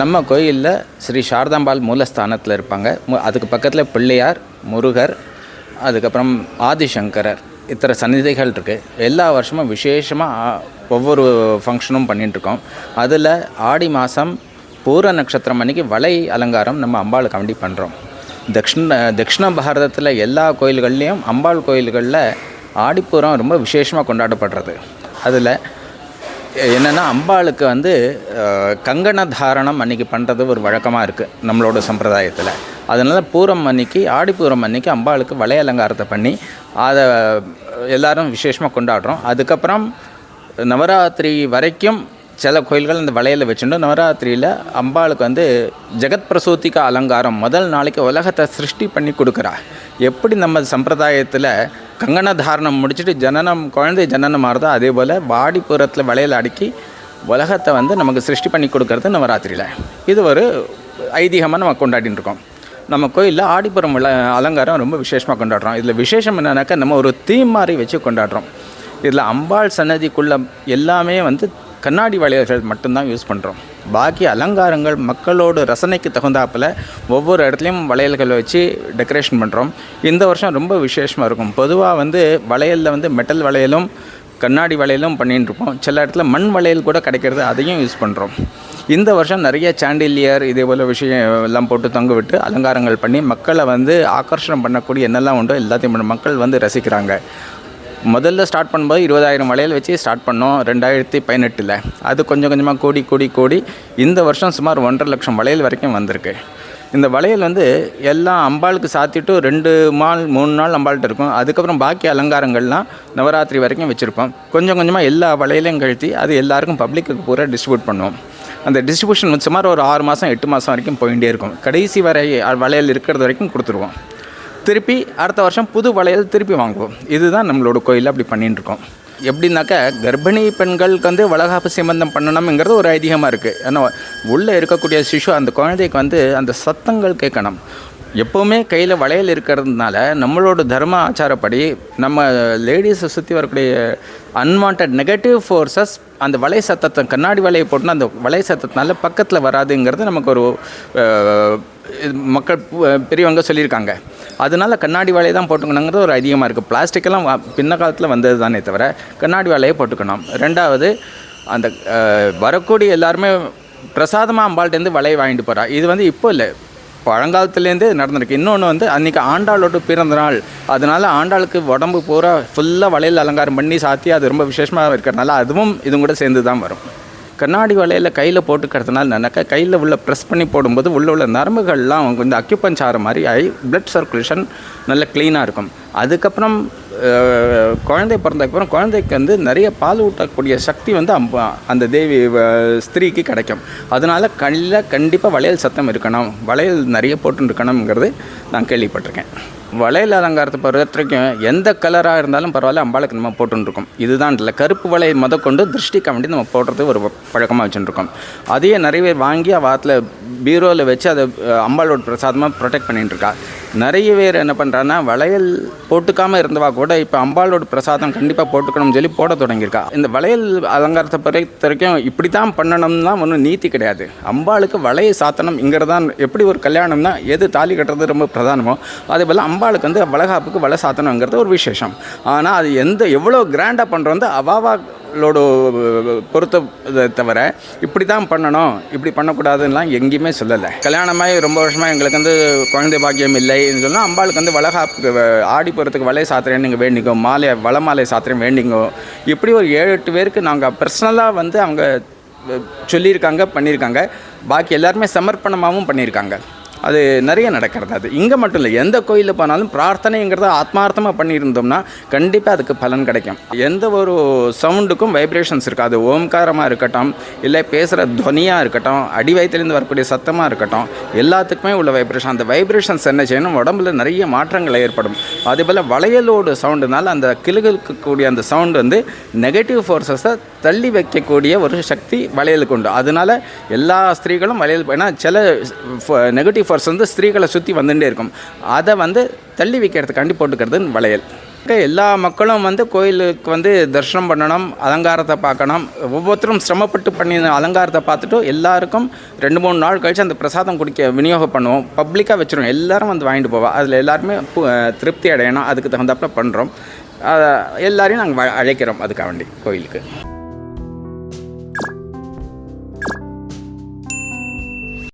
நம்ம கோயிலில் ஸ்ரீ சாரதாம்பாள் மூலஸ்தானத்தில் இருப்பாங்க. அதுக்கு பக்கத்தில் பிள்ளையார் முருகர் அதுக்கப்புறம் ஆதிசங்கரர் இத்தனை சந்நிதிகள் இருக்குது எல்லா வருஷமும் விசேஷமாக ஒவ்வொரு ஃபங்க்ஷனும் பண்ணிட்டுருக்கோம். அதில் ஆடி மாதம் பூர நட்சத்திரம் அன்னைக்கு வலை அலங்காரம் நம்ம அம்பாளுக்கு வேண்டி பண்ணுறோம் தக்ஷிண தக்ஷிண பாரதத்தில் எல்லா கோயில்கள்லேயும் அம்பாள் கோயில்களில் ஆடிப்பூரம் ரொம்ப விசேஷமாக கொண்டாடப்படுறது. அதில் என்னென்னா அம்பாளுக்கு வந்து கங்கண தாரணம் அன்றைக்கி பண்ணுறது ஒரு வழக்கமாக இருக்குது நம்மளோட சம்பிரதாயத்தில். அதனால் பூரம் அன்னைக்கு ஆடிப்பூரம் அன்னைக்கு அம்பாளுக்கு வளைய அலங்காரத்தை பண்ணி அதை எல்லாரும் விசேஷமாக கொண்டாடுறோம். அதுக்கப்புறம் நவராத்திரி வரைக்கும் சில கோயில்கள் அந்த வளையலில் வச்சுட்டு நவராத்திரியில் அம்பாளுக்கு வந்து ஜெகத் பிரசூதிக்கா அலங்காரம் முதல் நாளைக்கு உலகத்தை சிருஷ்டி பண்ணி கொடுக்குறா. எப்படி நம்ம சம்பிரதாயத்தில் கங்கண தாரணம் முடிச்சுட்டு ஜனனம் குழந்தை ஜனனம் ஆறுதோ அதே போல் வாடிப்புறத்தில் வளையல் அடுக்கி உலகத்தை வந்து நமக்கு சிருஷ்டி பண்ணி கொடுக்கறது நவராத்திரியில். இது ஒரு ஐதீகமாக நம்ம கொண்டாடிட்டு இருக்கோம். நம்ம கோயிலில் ஆடிப்புறம் விழா அலங்காரம் ரொம்ப விசேஷமாக கொண்டாடுறோம். இதில் விசேஷம் என்னன்னாக்கா நம்ம ஒரு தீம் மாதிரி வச்சு கொண்டாடுறோம். இதில் அம்பாள் சன்னதிக்குள்ள எல்லாமே வந்து கண்ணாடி வளையல்கள் மட்டும்தான் யூஸ் பண்ணுறோம் பாக்கி அலங்காரங்கள் மக்களோட ரசனைக்கு தகுந்தாப்பில் ஒவ்வொரு இடத்துலையும் வளையல்கள் வச்சு டெக்கரேஷன் பண்ணுறோம் இந்த வருஷம் ரொம்ப விசேஷமாக இருக்கும். பொதுவாக வந்து வளையலில் வந்து மெட்டல் வளையலும் கண்ணாடி வளையலும் பண்ணிகிட்டு இருப்போம். சில இடத்துல மண் வளையல் கூட கிடைக்கிறது அதையும் யூஸ் பண்ணுறோம் இந்த வருஷம் நிறைய சாண்டிலியர் இதே போல் விஷயம் எல்லாம் போட்டு தொங்க விட்டு அலங்காரங்கள் பண்ணி மக்களை வந்து ஆகர்ஷணம் பண்ணக்கூடிய என்னெல்லாம் உண்டோ எல்லாத்தையும் பண்ண மக்கள் வந்து ரசிக்கிறாங்க. முதல்ல ஸ்டார்ட் பண்ணும்போது இருபதாயிரம் வளையல் வச்சு ஸ்டார்ட் பண்ணோம் ரெண்டாயிரத்தி பதினெட்டில். அது கொஞ்சம் கொஞ்சமாக கூடி கூடி கூடி இந்த வருஷம் சுமார் ஒன்றரை லட்சம் வளையல் வரைக்கும் வந்திருக்கு. இந்த வளையல் வந்து எல்லாம் அம்பாளுக்கு சாத்திட்டு ரெண்டு நாள் மூணு நாள் அம்பாள்கிட்ட இருக்கும். அதுக்கப்புறம் பாக்கி அலங்காரங்கள்லாம் நவராத்திரி வரைக்கும் வச்சுருப்போம். கொஞ்சம் கொஞ்சமாக எல்லா வளையலையும் கழுத்தி அது எல்லாருக்கும் பப்ளிக்கு பூரா டிஸ்ட்ரிபியூட் பண்ணுவோம். அந்த டிஸ்ட்ரிபியூஷன் சுமார் ஒரு ஆறு மாதம் எட்டு மாதம் வரைக்கும் போயிட்டே இருக்கும். கடைசி வரை வளையல் இருக்கிறது வரைக்கும் கொடுத்துருவோம். திருப்பி அடுத்த வருஷம் புது வளையல் திருப்பி வாங்குவோம். இதுதான் நம்மளோட கோயிலில் அப்படி பண்ணிட்டு இருக்கோம் எப்படின்னாக்கா கர்ப்பிணி பெண்களுக்கு வந்து வளகாப்பு சம்பந்தம் பண்ணணுங்கிறது ஒரு ஐதீகமாக இருக்குது ஏன்னா உள்ளே இருக்கக்கூடிய சிசு அந்த குழந்தைக்கு வந்து அந்த சத்தங்கள் கேட்கணும். எப்போவுமே கையில் வளையல் இருக்கிறதுனால நம்மளோட தர்ம ஆச்சாரப்படி நம்ம லேடிஸை சுற்றி வரக்கூடிய அன்வான்ட் நெகட்டிவ் ஃபோர்ஸஸ் அந்த வலை சத்தத்தை கண்ணாடி வலையை போட்டுனா அந்த வலை சத்தத்தினால பக்கத்தில் வராதுங்கிறது நமக்கு ஒரு இது மக்கள் பெரியவங்க சொல்லியிருக்காங்க. அதனால கண்ணாடி வேலையை தான் போட்டுக்கணுங்கிறது ஒரு அதிகமாக இருக்குது பிளாஸ்டிக்கெல்லாம் பின்ன காலத்தில் வந்தது தானே தவிர கண்ணாடி வேலையை போட்டுக்கணும். ரெண்டாவது அந்த வரக்கூடிய எல்லாருமே பிரசாதமாக அம்பாள்கிட்டேருந்து வலையை வாங்கிட்டு போகிறா இது வந்து இப்போ இல்லை. பழங்காலத்துலேருந்தே நடந்திருக்கு. இன்னொன்று வந்து அன்றைக்கி ஆண்டாளோட பிறந்த நாள். அதனால் ஆண்டாளுக்கு உடம்பு பூரா ஃபுல்லாக வளையல் அலங்காரம் பண்ணி சாத்தி அது ரொம்ப விசேஷமாக இருக்கிறதுனால அதுவும் இதுவும் கூட சேர்ந்து தான் வரும். கண்ணாடி வளையல கையில் போட்டுக்கிறதுனால நினைக்க கையில் உள்ள ப்ரெஸ் பண்ணி போடும்போது உள்ள உள்ள நரம்புகள்லாம் அவங்க வந்து ஆகிற மாதிரி ஆகி பிளட் சர்க்குலேஷன் நல்ல க்ளீனாக இருக்கும். அதுக்கப்புறம் குழந்தை பிறந்ததுக்கப்புறம் குழந்தைக்கு வந்து நிறைய பால் ஊட்டக்கூடிய சக்தி வந்து அம்ப- அந்த தேவி ஸ்திரீக்கு கிடைக்கும். அதனால் கண்ணில் கண்டிப்பாக வளையல் சத்தம் இருக்கணும். வளையல் நிறைய போட்டு இருக்கணுங்கிறது நான் கேள்விப்பட்டிருக்கேன். வளையல் அலங்காரத்தை பொறுத்த வரைக்கும் எந்த கலராக இருந்தாலும் பரவாயில்ல அம்பாளுக்கு நம்ம போட்டுருக்கோம் இதுதான் இல்லை கருப்பு வலை கொண்டு திருஷ்டிக்கு வேண்டி நம்ம போடுறது ஒரு பழக்கமாக வச்சுருக்கோம் அதையே நிறைய பேர் வாங்கி வாத்தில் பீரோவில் வச்சு அதை அம்பாளோட பிரசாதமாக ப்ரொடெக்ட் பண்ணிகிட்டு இருக்கா நிறைய பேர் என்ன பண்ணுறாங்கன்னா வளையல் போட்டுக்காமல் இருந்தவா கூட இப்போ அம்பாளோட பிரசாதம் கண்டிப்பாக போட்டுக்கணும்னு சொல்லி போட தொடங்கியிருக்கா. இந்த வளையல் அலங்காரத்தை பொறுத்த வரைக்கும் இப்படி தான் பண்ணணும்னா ஒன்றும் நீதி கிடையாது. அம்பாளுக்கு வளைய சாத்தனம் தான் எப்படி ஒரு கல்யாணம்னா எது தாலி கட்டுறது ரொம்ப பிரதானமோ அதே போல் அம்பாளுக்கு வந்து வளகாப்புக்கு வலை சாத்தனங்கிறது ஒரு விசேஷம். ஆனால் அது எந்த எவ்வளோ கிராண்டாக பண்ணுறோம் வந்து லோடு பொறுத்த இதை தவிர இப்படி தான் பண்ணணும் இப்படி பண்ணக்கூடாதுன்னெலாம் எங்கேயுமே சொல்லலை. கல்யாணமாகி ரொம்ப வருஷமாக எங்களுக்கு வந்து குழந்தை பாக்கியம் இல்லைன்னு சொன்னால் அம்பாளுக்கு வந்து வளகாப்புக்கு ஆடி போகிறதுக்கு வலை சாத்திரேன்னு நீங்கள் வேண்டிங்கோ மாலை வள மாலை சாத்திரம் வேண்டிங்கோ. இப்படி ஒரு ஏழு எட்டு பேருக்கு நாங்கள் பர்சனலாக வந்து அவங்க சொல்லியிருக்காங்க பண்ணியிருக்காங்க. பாக்கி எல்லாருமே சமர்ப்பணமாகவும் பண்ணியிருக்காங்க. அது நிறைய நடக்கிறது. அது இங்கே மட்டும் இல்லை எந்த கோயிலில் போனாலும் பிரார்த்தனைங்கிறத ஆத்மார்த்தமாக பண்ணியிருந்தோம்னா கண்டிப்பாக அதுக்கு பலன் கிடைக்கும். எந்த ஒரு சவுண்டுக்கும் வைப்ரேஷன்ஸ் இருக்குது. அது ஓம்காரமாக இருக்கட்டும் இல்லை பேசுகிற துவனியாக இருக்கட்டும் அடி வயத்துலேருந்து வரக்கூடிய சத்தமாக இருக்கட்டும் எல்லாத்துக்குமே உள்ள வைப்ரேஷன் அந்த வைப்ரேஷன்ஸ் என்ன செய்யணும்? உடம்புல நிறைய மாற்றங்கள் ஏற்படும். அதே போல் வளையலோடு சவுண்டுனால அந்த கிளுகளுக்கக்கூடிய அந்த சவுண்டு வந்து நெகட்டிவ் ஃபோர்ஸஸை தள்ளி வைக்கக்கூடிய ஒரு சக்தி வளையலுக்கு உண்டு. அதனால எல்லா ஸ்திரீகளும் வளையல் ஏன்னா சில நெகட்டிவ் ஃபோர்ஸ் வந்து ஸ்திரீகளை சுற்றி வந்துகிட்டே இருக்கும். அதை வந்து தள்ளி வைக்கிறதுக்காண்டி போட்டுக்கிறது வளையல். எல்லா மக்களும் வந்து கோயிலுக்கு வந்து தரிசனம் பண்ணணும் அலங்காரத்தை பார்க்கணும். ஒவ்வொருத்தரும் சிரமப்பட்டு பண்ணி அலங்காரத்தை பார்த்துட்டு எல்லாருக்கும் ரெண்டு மூணு நாள் கழித்து அந்த பிரசாதம் குடிக்க விநியோகம் பண்ணுவோம். பப்ளிக்காக வச்சுருவோம். எல்லாரும் வந்து வாங்கிட்டு போவோம். அதில் எல்லாருமே திருப்தி அடையணும். அதுக்கு தகுந்தாப்பில் பண்ணுறோம் எல்லாரையும் நாங்கள் அழைக்கிறோம். அதுக்காக வேண்டி கோயிலுக்கு.